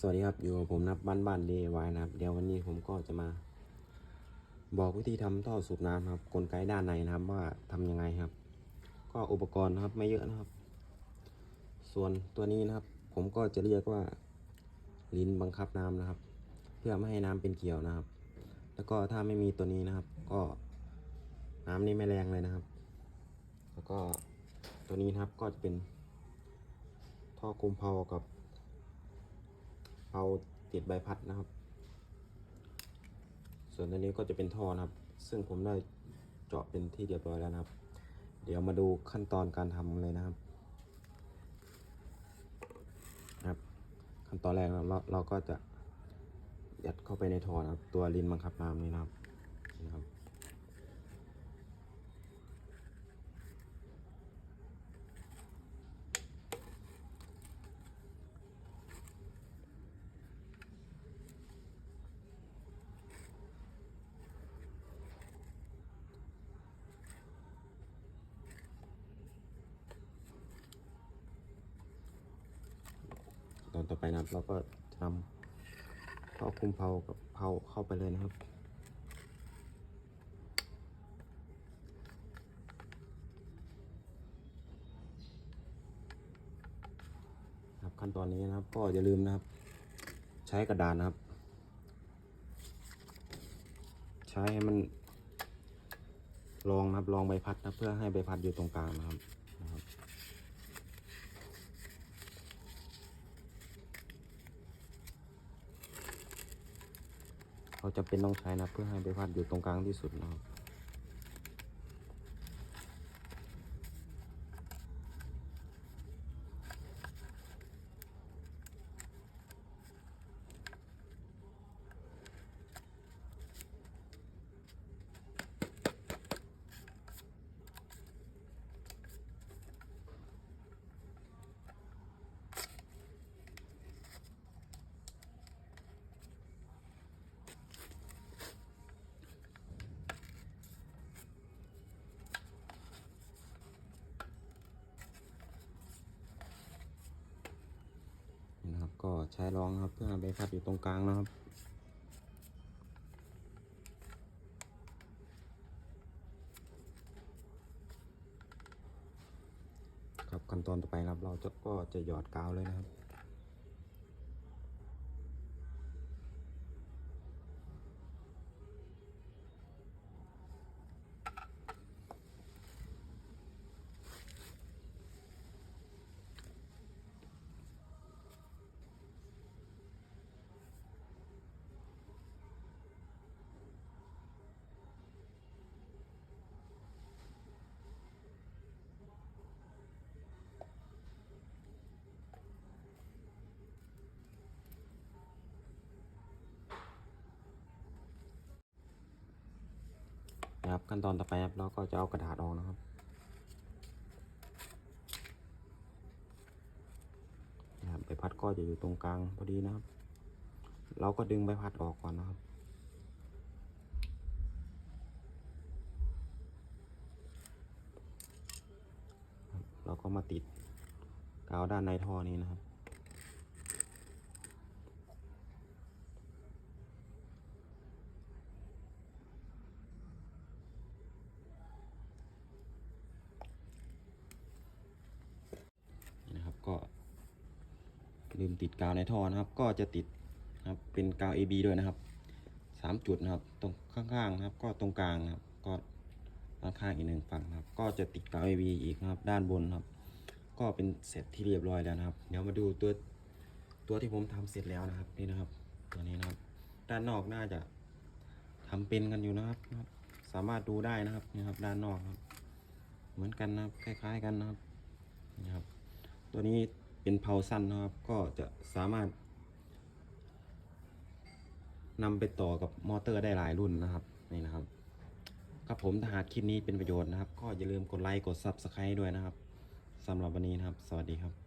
สวัสดีครับ อยู่กับผมนับบ้านบ้านเดวายนะครับ เดี๋ยววันนี้ผมก็จะมา บอกวิธีทำท่อสูบน้ำครับกลไกด้านในนะครับว่าทำยังไงครับ ก็อุปกรณ์นะครับไม่เยอะนะครับ ส่วนตัวนี้นะครับ ผมก็จะเรียกว่าลิ้นบังคับน้ำนะครับ เพื่อไม่ให้น้ำเป็นเกลียวนะครับ แล้วก็ถ้าไม่มีตัวนี้นะครับ ก็น้ำนี่ไม่แรงเลยนะครับ แล้วก็ตัวนี้นะครับก็จะเป็นท่อคุมเพากับาติดใบพัดนะครับ ส่วนอันนี้ก็จะเป็นท่อนะครับ ซึ่งผมได้เจาะเป็นที่เรียบร้อยแล้วนะครับ เดี๋ยวมาดูขั้นตอนการทำเลยนะครับครับ ขั้นตอนแรกเราเราก็จะยัดเข้าไปในท่อนะครับ ตัวลินบังคับน้ำนี่นะครับนี่นะครับ ต่อไปนะครับ เราก็จะนำท่อคุมเพากับเพาเข้าไปเลยนะครับครับขั้นตอนนี้นะครับ ก็อย่าลืมนะครับ ใช้กระดานนะครับ ใช้ให้มันรองนะครับรองใบพัดนะเพื่อให้ใบพัดอยู่ตรงกลางนะครับนะครับ เขาจะเป็นต้องใช้นะเพื่อให้ใบพัดอยู่ตรงกลางที่สุดนะครับ ใช้รองครับเพื่อให้ใบพัดอยู่ตรงกลางนะครับครับขั้นตอนต่อไปครับเราจะก็จะหยอดกาวเลยนะครับ นะครับ ขั้นตอนต่อไปครับเราก็จะเอากระดาษออกนะครับนะครับใบพัดก็จะอยู่ตรงกลางพอดีนะครับ เราก็ดึงใบพัดออกก่อนนะครับเราก็มาติดกาวด้านในท่อนี้นะครับ นี่นะครับก็ลืม ติดกาวในท่อนะครับ ก็จะติดนะครับเป็นกาว AB ด้วยนะครับสามจุดนะครับ ตรงข้างๆนะครับ ก็ตรงกลางนะครับ ก็ด้านข้างอีกหนึ่งฝั่งครับ ก็จะติดกาว AB อีกนะครับ ด้านบนครับ ก็เป็นเสร็จที่เรียบร้อยแล้วนะครับ เดี๋ยวมาดูตัวตัวที่ผมทำเสร็จแล้วนะครับนี่นะครับ ตัวนี้นะครับ ด้านนอกน่าจะทำเป็นกันอยู่นะครับนะครับ สามารถดูได้นะครับนี่ครับ ด้านนอกครับ เหมือนกันนะครับคล้าย ๆ กันนะครับนี่ครับ ตัวนี้ เป็นเพาสั้นนะครับ ก็จะสามารถนำไปต่อกับมอเตอร์ได้หลายรุ่นนะครับนี่นะครับครับผมถ้าหากคลิปนี้เป็นประโยชน์นะครับ ก็อย่าลืมกดไลค์กด Subscribe ด้วยนะครับสำหรับวันนี้นะครับ สวัสดีครับ